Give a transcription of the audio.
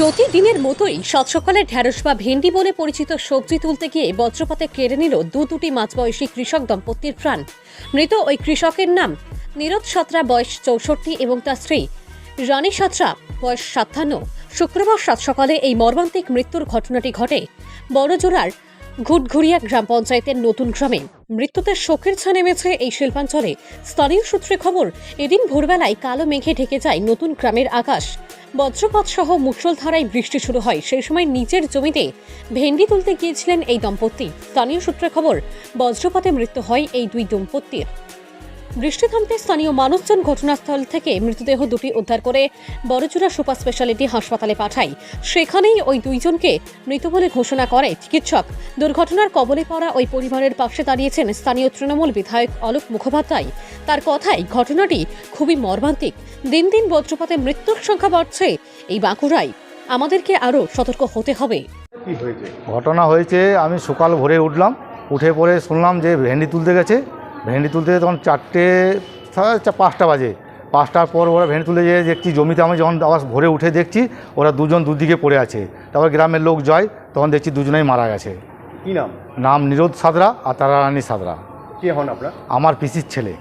প্রতিদিনের মতোই সাত সকালে ঢ্যাঁড়স বা ভেন্ডি বলে পরিচিত সবজি তুলতে গিয়ে বজ্রপাতে কেড়ে নিল দু দুটি মাঝবয়সী কৃষক দম্পতির প্রাণ। মৃত ওই কৃষকের নাম নীরজ সাঁতরা, বয়স চৌষট্টি এবং তার স্ত্রী। রানী সাঁতরা, বয়স সাতান্ন। শুক্রবার সাত সকালে এই মর্মান্তিক মৃত্যুর ঘটনাটি ঘটে বড়জোড়ার ঘুটঘুরিয়া গ্রাম পঞ্চায়েতের নতুন গ্রামে। মৃত্যুতে শোকের ছা নেমেছে এই শিল্পাঞ্চলে। স্থানীয় সূত্রে খবর, এদিন ভোরবেলায় কালো মেঘে ঢেকে যায় নতুন গ্রামের আকাশ। বজ্রপাত সহ মুসলধারায় বৃষ্টি শুরু হয়। সেই সময় নিচের জমিতে ভেন্ডি তুলতে গিয়েছিলেন এই দম্পতি। স্থানীয় সূত্রে খবর, বজ্রপাতে মৃত্যু হয় এই দুই দম্পতির। বৃষ্টি থামতে স্থানীয় মানুষজন ঘটনাস্থল থেকে মৃতদেহ দুটি উদ্ধার করে বড়চুরা সুপার স্পেশালিটি হাসপাতালে পাঠায়। সেখানেই ওই দুইজনকে মৃত বলে ঘোষণা করে চিকিৎসক। দুর্ঘটনার কবলে পড়া ওই পরিবারের পাশে দাঁড়িয়েছেন স্থানীয় তৃণমূল বিধায়ক অলোক মুখোপাধ্যায়। তার কথায় ঘটনাটি খুবই মর্মান্তিক। দিন দিন বজ্রপাতে মৃত্যুর সংখ্যা বাড়ছে। এই বাঁকুড়ায় আমাদেরকে আরও সতর্ক হতে হবে। ঘটনা হয়েছে আমি সকাল ভোরে উঠলাম। উঠে পরে শুনলাম যে ভেন্ডি তুলতে গেছে। ভেন্ডি তুলতে তখন চারটে সাড়ে পাঁচটা বাজে। পাঁচটার পর ওরা ভেন্ডি তুলে যেয়ে দেখছি জমিতে আমি যখন আবার ভোরে উঠে দেখছি ওরা দুজন দুদিকে পড়ে আছে। তারপর গ্রামের লোক যায় তখন দেখছি দুজনেই মারা গেছে। কী নাম? নাম নিরোধ সাদরা আর তারা রানী সাদরা কে হন আপনার? আমার পিসির ছেলে।